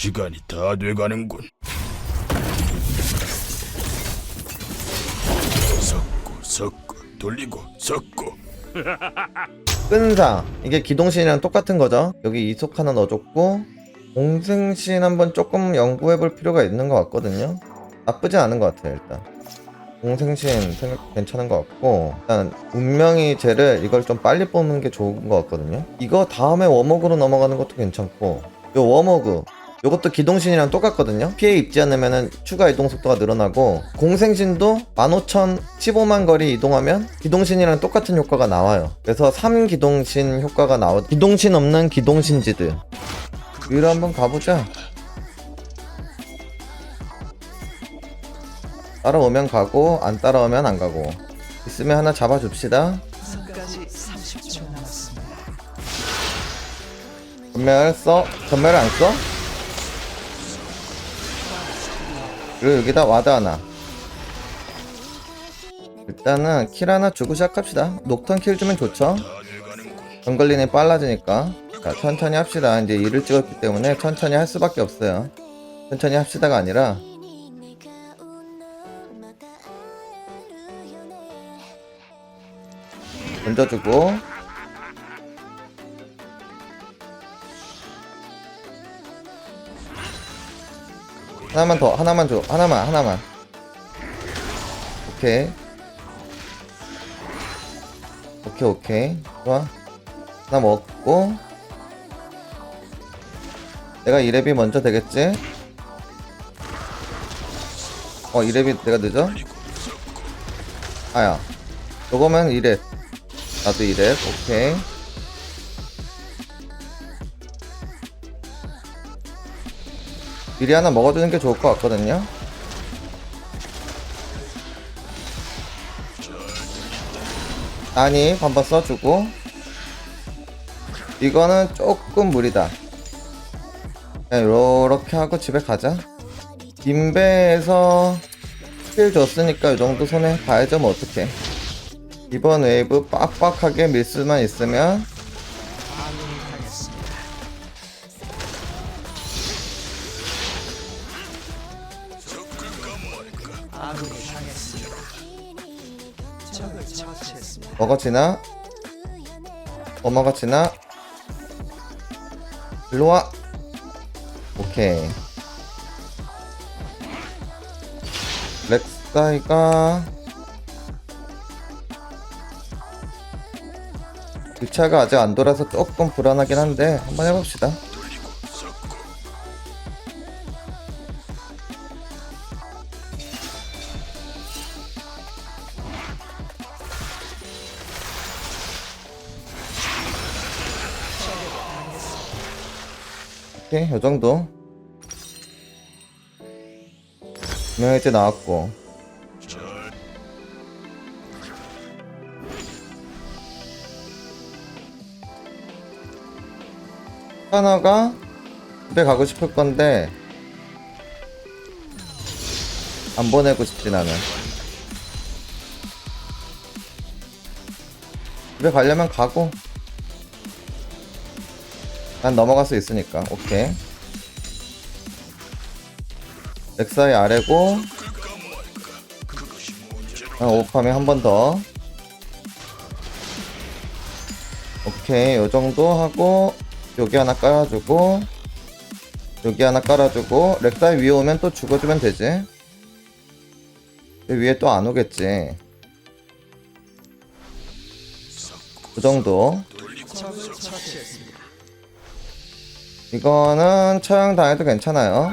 시간이 다 돼가는군. 섞고 섞고 돌리고 섞고. 끈사. 이게 기동신이랑 똑같은 거죠? 여기 이속 하나 넣어줬고 공생신 한번 조금 연구해 볼 필요가 있는 것 같거든요. 나쁘지 않은 것 같아요 일단. 공생신 생각 괜찮은 것 같고 일단 운명이 쟤를 이걸 좀 빨리 뽑는 게 좋은 것 같거든요. 이거 다음에 워머그로 넘어가는 것도 괜찮고 요 워머그 요것도 기동신이랑 똑같거든요 피해 입지 않으면 추가 이동 속도가 늘어나고 공생신도 15,000 15만 거리 이동하면 기동신이랑 똑같은 효과가 나와요 그래서 3기동신 효과가 나오 기동신 없는 기동신지드 위로 한번 가보자 따라오면 가고 안 따라오면 안 가고 있으면 하나 잡아줍시다 끝까지 30초 남았습니다. 전멸 써? 전멸을 안 써? 그리고 여기다 와드 하나. 일단은 킬 하나 주고 시작합시다. 녹턴 킬 주면 좋죠? 정글린이 빨라지니까. 자 천천히 합시다. 이제 일을 찍었기 때문에 천천히 할 수밖에 없어요. 천천히 합시다가 아니라. 던져주고 하나만 더 하나만 줘 하나만 하나만. 오케이. 오케이 오케이. 좋아. 하나 먹고. 내가 이랩이 먼저 되겠지? 어 이랩이 내가 늦어? 아야. 요거면 이랩. 나도 이랩. 오케이 미리 하나 먹어주는 게 좋을 것 같거든요. 아니, 반반 써주고. 이거는 조금 무리다. 그냥 요렇게 하고 집에 가자. 인베에서 킬 줬으니까 이 정도 손에 봐야죠, 뭐 어떡해. 이번 웨이브 빡빡하게 밀 수만 있으면 처치했습니다. 먹어지나? 넘어가지나? 일로와! 오케이. 렉사이가 그 차가 아직 안 돌아서 조금 불안하긴 한데 한번 해봅시다. 오케이, 요 정도. 분명히 나왔고. 하나가 집에 가고 싶을 건데 안 보내고 싶지 나는 집에 가려면 가고 난 넘어갈 수 있으니까. 오케이. 렉사이 아래고. 아, 오파밍 한번 더. 오케이. 요정도 하고 여기 하나 깔아주고 여기 하나 깔아주고 렉사이 위에 오면 또 죽어주면 되지. 위에 또 안 오겠지. 그 정도. 이거는 처형 당해도 괜찮아요.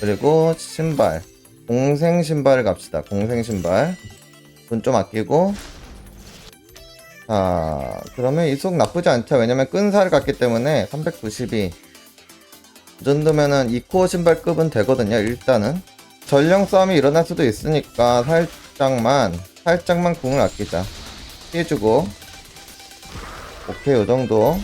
그리고 신발. 공생 신발을 갑시다. 공생 신발. 돈 좀 아끼고. 자, 그러면 이속 나쁘지 않죠. 왜냐면 끈살 갔기 때문에 392. 이 정도면은 이코어 신발급은 되거든요. 일단은. 전령 싸움이 일어날 수도 있으니까 살짝만, 살짝만 궁을 아끼자. 피해주고 오케이 요정도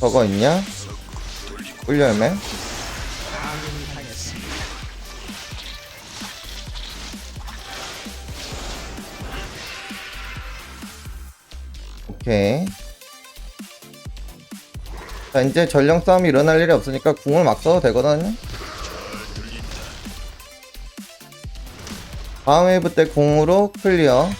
저거 있냐? 꿀 열매? 오케이. 자, 이제 전령 싸움이 일어날 일이 없으니까 궁을 막 써도 되거든요? 다음 웨이브 때 궁으로 클리어.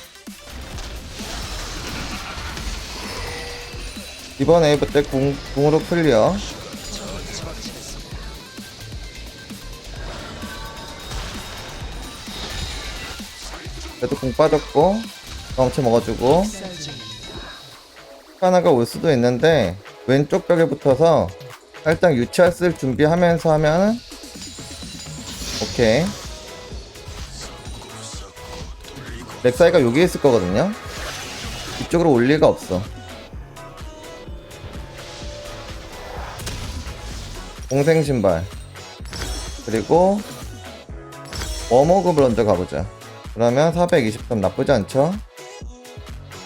이번 웨이브 때 궁, 궁으로 클리어. 그래도 궁 빠졌고, 경치 먹어주고. 하나가 올 수도 있는데 왼쪽 벽에 붙어서 살짝 유치할 준비하면서 하면 오케이. 렉사이가 여기 있을 거거든요. 이쪽으로 올 리가 없어. 공생 신발. 그리고 워머그 먼저 가보자. 그러면 420점 나쁘지 않죠?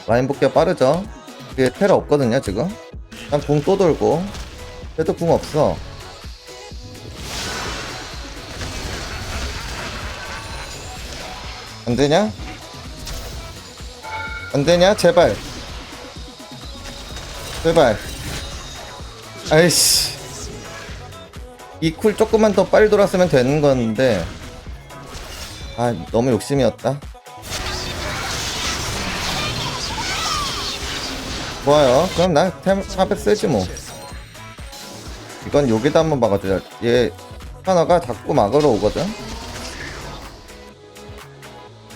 라인 복귀가 빠르죠 뒤에 테러 없거든요 지금. 난 궁 또 돌고. 그래도 궁 없어. 안되냐? 안되냐? 제발. 제발. 아이씨. 이 쿨 조금만 더 빨리 돌았으면 되는 건데. 아 너무 욕심이었다 좋아요. 그럼 난 템, 탑에 쓰지 뭐. 이건 여기다 한번 막아주자. 얘 하나가 자꾸 막으러 오거든.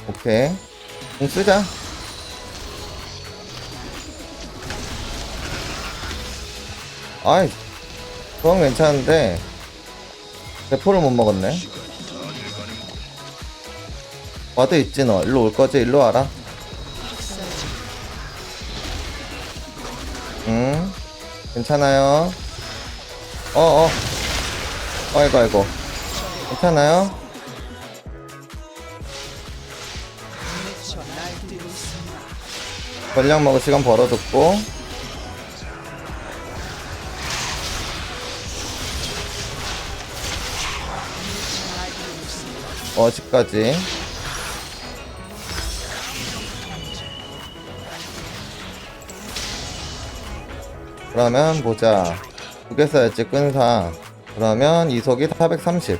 오케이. 공 쓰자. 아이, 그건 괜찮은데 대포를 못 먹었네. 와드 있지 너. 일로 올 거지? 일로 와라. 괜찮아요. 어, 어. 아이고, 아이고. 괜찮아요? 전략 먹을 시간 벌어뒀고. 어시까지. 그러면 보자. 두개 써야지, 끈사. 그러면 이속이 430.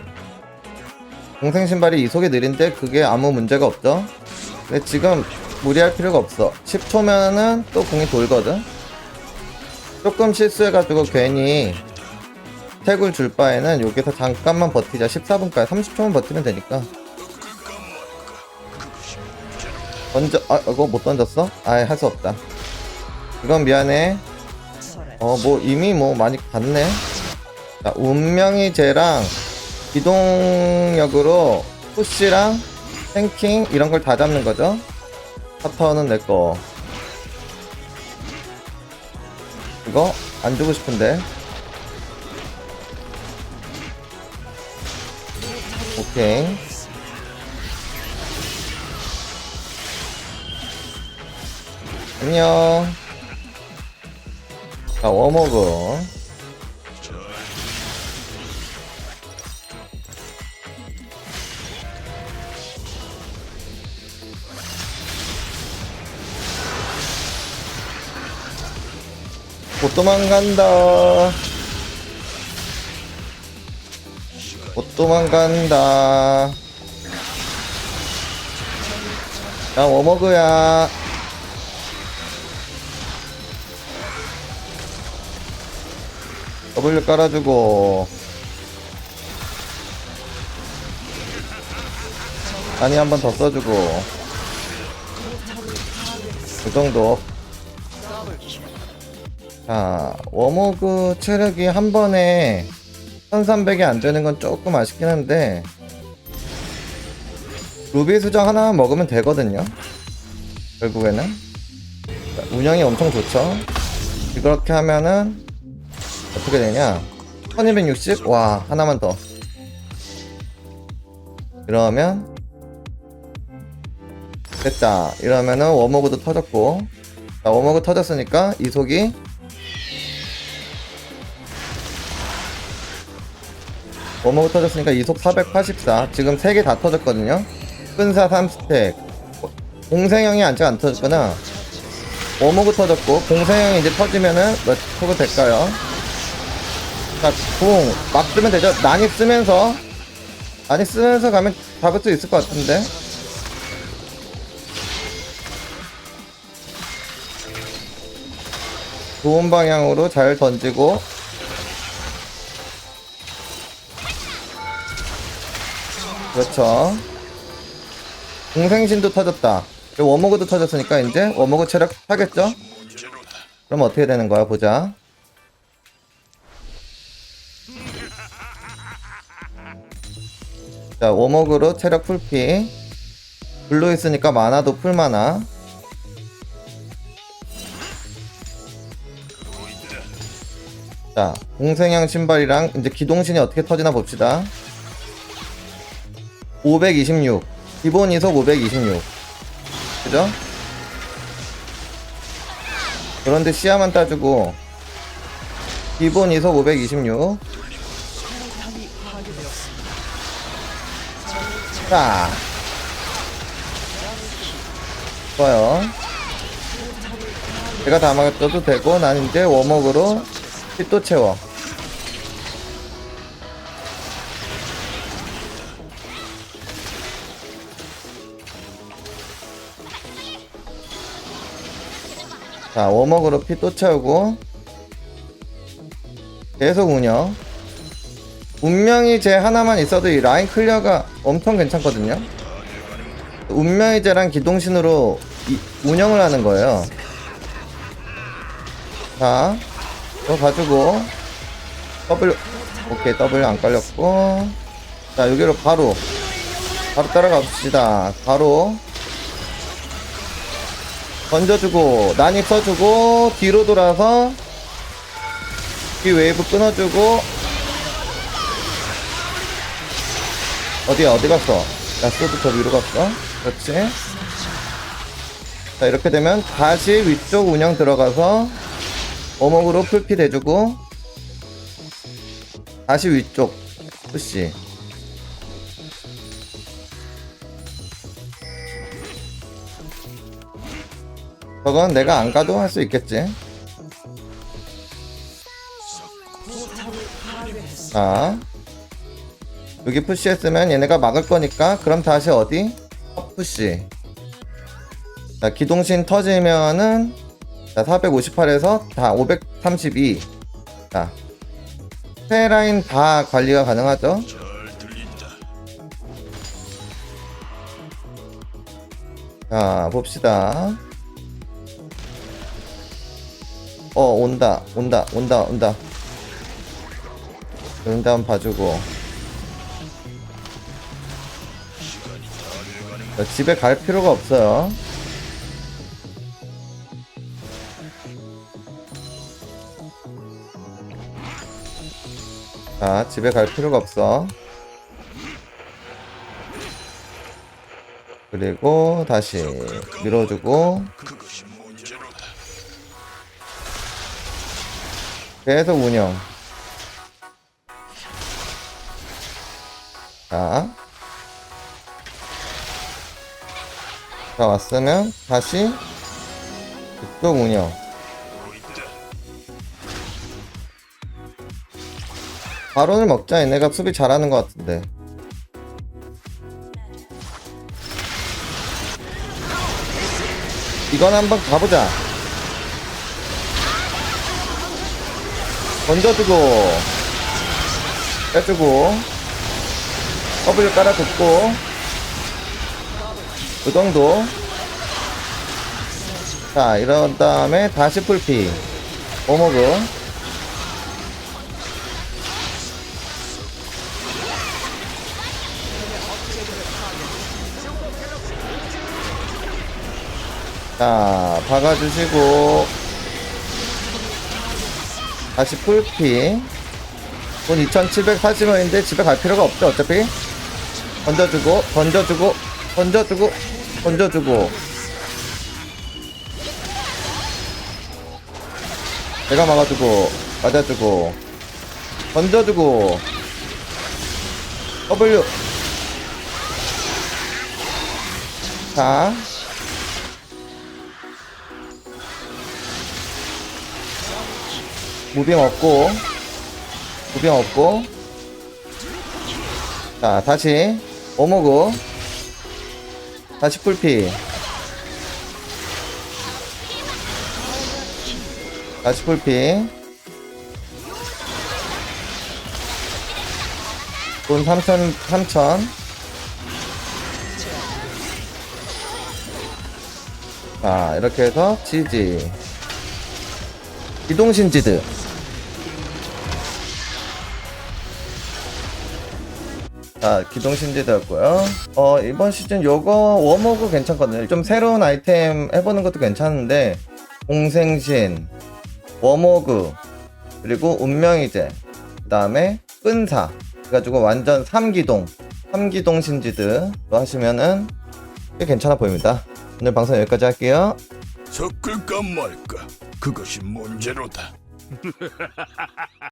공생 신발이 이속이 느린데 그게 아무 문제가 없죠? 근데 지금 무리할 필요가 없어. 10초면은 또 공이 돌거든? 조금 실수해가지고 괜히 택을 줄 바에는 여기서 잠깐만 버티자. 14분까지 30초만 버티면 되니까. 던져, 아, 이거 못 던졌어? 아이, 할수 없다. 이건 미안해. 어, 뭐, 이미 뭐, 많이 갔네. 자, 운명이 쟤랑 기동력으로 푸시랑 탱킹 이런 걸 다 잡는 거죠. 파터는 내 거. 이거 안 주고 싶은데. 오케이. 안녕. 자, 워머그. 못 도망간다. 못 도망간다. 나 워머그야. W 깔아주고. 아니, 한 번 더 써주고. 그 정도. 자, 워머그 체력이 한 번에 1300이 안 되는 건 조금 아쉽긴 한데, 루비 수정 하나만 먹으면 되거든요. 결국에는. 자, 운영이 엄청 좋죠. 이렇게 하면은, 어떻게 되냐? 1260? 와 하나만 더. 이러면 됐다. 이러면은 워머그도 터졌고. 자 워머그 터졌으니까 이속이 워머그 터졌으니까 이속 484 지금 3개 다 터졌거든요. 끈사 3스택. 공생형이 아직 안 터졌구나 워머그 터졌고 공생형이 이제 터지면은 몇 프로 될까요? 자 궁 막 쓰면 되죠. 난이 쓰면서 난이 쓰면서 가면 잡을 수 있을 것 같은데. 좋은 방향으로 잘 던지고. 그렇죠. 공생신도 터졌다. 워머그도 터졌으니까 이제 워머그 체력 타겠죠? 그럼 어떻게 되는 거야? 보자 자 워머그로 체력 풀피 블루 있으니까 마나도 풀마나 자, 공생형 신발이랑 이제 기동신이 어떻게 터지나 봅시다. 526. 기본 이속 526. 그죠? 그런데 시야만 따주고 기본 이속 526. 자. 좋아요. 제가 다 막아줘도 되고 난 이제 워머그로 또 채워. 자, 워머그로 피 또 채우고 계속 운영. 운명이 제 하나만 있어도 이 라인 클리어가 엄청 괜찮거든요. 운명이 제랑 기동신으로 이- 운영을 하는 거예요. 자, 이거 봐주고 W 오케이 W 안 깔렸고. 자 여기로 바로. 바로 따라가 봅시다. 바로. 던져주고 난입 써주고 뒤로 돌아서 뒤 웨이브 끊어주고 어디야 어디 갔어? 저 위로 갔어? 그렇지? 자 이렇게 되면 다시 위쪽 운영 들어가서 어목으로 풀피 대주고 다시 위쪽 푸시. 저건 내가 안 가도 할 수 있겠지? 자 여기 푸시했으면 얘네가 막을 거니까 그럼 다시 어디? 업 푸시 자 기동신 터지면은 자 458에서 다 532. 자 세 라인 다 관리가 가능하죠. 자 봅시다. 어 온다 온다 온다 온다. 온다 한번 봐주고. 자, 집에 갈 필요가 없어요. 자, 집에 갈 필요가 없어. 그리고 다시 밀어주고. 계속 운영. 자. 자, 왔으면 다시 이쪽 운영. 바론을 먹자. 얘네가 수비 잘하는 것 같은데. 이건 한번 가보자. 던져주고, 빼주고, W 깔아줬고, 그 정도. 자, 이런 다음에 다시 풀피. 오목은. 자, 박아주시고, 다시 풀피. 돈 2740원인데 집에 갈 필요가 없죠, 어차피. 던져주고, 던져주고, 던져주고, 던져주고. 내가 막아주고, 맞아주고, 던져주고. W. 자. 무빙 없고 무빙 없고. 자 다시. 오모구 다시 풀피. 다시 풀피. 돈 3천 3천. 자 이렇게 해서 지지. 기동신지드 자 기동신지드였고요. 어 이번 시즌 요거 워머그 괜찮거든요. 좀 새로운 아이템 해보는 것도 괜찮은데 공생신 워머그 그리고 운명이제 그 다음에 끈사. 그래가지고 완전 3기동 3기동 신지드로 하시면은 꽤 괜찮아 보입니다. 오늘 방송 여기까지 할게요. 섞을까 말까. 그것이 문제로다